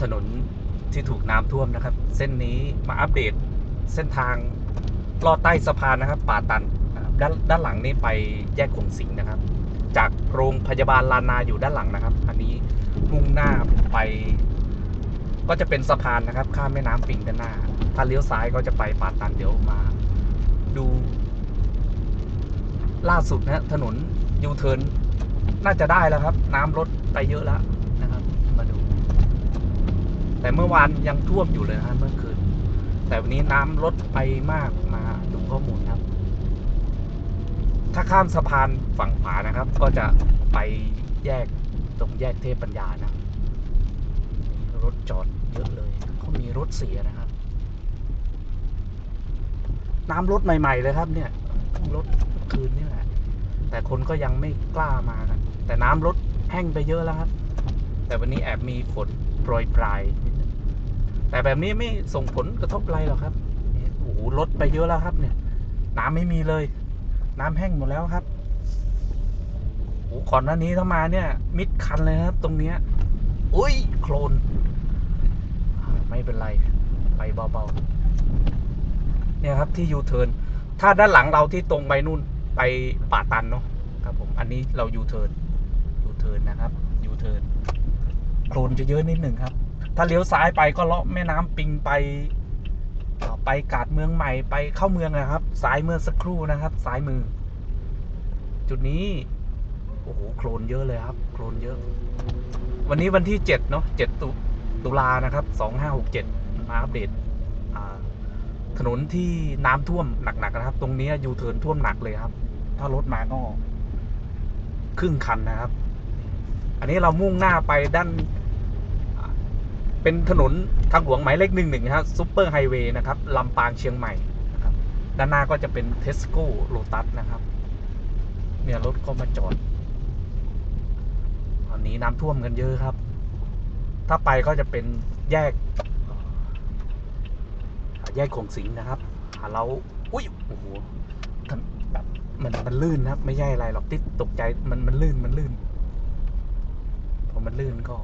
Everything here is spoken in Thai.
ถนนที่ถูกน้ำท่วมนะครับ เส้นนี้มาอัปเดตเส้นทางลอดใต้สะพานนะครับ ป่าตันด้านด้านหลังนี่ไปแยกขงสิงนะครับ จากโรงพยาบาลลานาอยู่ด้านหลังนะครับ อันนี้มุ่งหน้าไป ก็จะเป็นสะพานนะครับ ข้ามแม่น้ำปิงด้านหน้า ถ้าเลี้ยวซ้ายก็จะไปป่าตันเดี๋ยวมา ดู ล่าสุดนะถนนยูเทิร์นน่าจะได้แล้วครับ น้ำลดไปเยอะแล้ว แต่เมื่อวานยังท่วมอยู่เลยนะฮะเมื่อคืน แต่วันนี้น้ำลดไปมากมาดูข้อมูลครับ ถ้าข้ามสะพานฝั่งขวานะครับ ก็จะไปแยกตรงแยกเทพปัญญานะรถจอดเยอะเลยเขามีรถเสียนะครับ น้ำรถใหม่ ๆ เลยครับ เนี่ยรถคืนนี่แหละ แต่คนก็ยังไม่กล้ามากันแต่น้ำรถแห้งไปเยอะแล้วครับ แต่วันนี้แอบมีฝนโปรยปลายนิ แต่แบบนี้ไม่ส่งผลกระทบอะไรหรอกครับโอ้โหรถไปเยอะแล้วครับ เนี่ย น้ำไม่มีเลย น้ำแห้งหมดแล้วครับโอ้โหก่อนหน้านี้ถ้ามาเนี่ย มิดคันเลยครับ ตรงเนี้ยอุ้ยโคลนไม่เป็นไรไปเบาๆเนี่ยครับที่ยูเทิร์นถ้าด้านหลังเราที่ตรงไปนู่นไปป่าตันเนาะครับผมอันนี้เรายูเทิร์นยูเทิร์นนะครับยูเทิร์นโคลนจะเยอะนิดหนึ่งครับ ถ้าเลี้ยวซ้ายไปก็เลาะแม่น้ำปิงไปไปกาดเมืองใหม่ไปเข้าเมืองนะครับซ้ายเมื่อสักครู่นะครับซ้ายมือ จุดนี้โอ้โหโคลนเยอะเลยครับ โคลนเยอะ วันนี้วันที่เจ็ดเนาะเจ็ดตุตุลานะครับสองห้าหกเจ็ดมาอัปเดตถนนที่น้ำท่วมหนักๆนะครับ ตรงนี้ยูเทิร์นท่วมหนักเลยครับ ถ้ารถมาก็ครึ่งคันนะครับ อันนี้เรามุ่งหน้าไปด้าน เป็นถนนทางหลวงหมายเลขหนึ่งหนึ่งครับซูเปอร์ไฮเวย์นะครับลำปางเชียงใหม่นะครับด้านหน้าก็จะเป็นเทสโก้โลตัสนะครับเนี่ยรถก็มาจอดตอนนี้น้ำท่วมกันเยอะครับ ถ้าไปก็จะเป็นแยก แยกของสิงนะครับหาเราอุ้ยโอ้โหแบบมันมันลื่นนะครับ ไม่ใช่อะไรหรอกที่ตกใจมันมันลื่นมันลื่นพอมันลื่นก็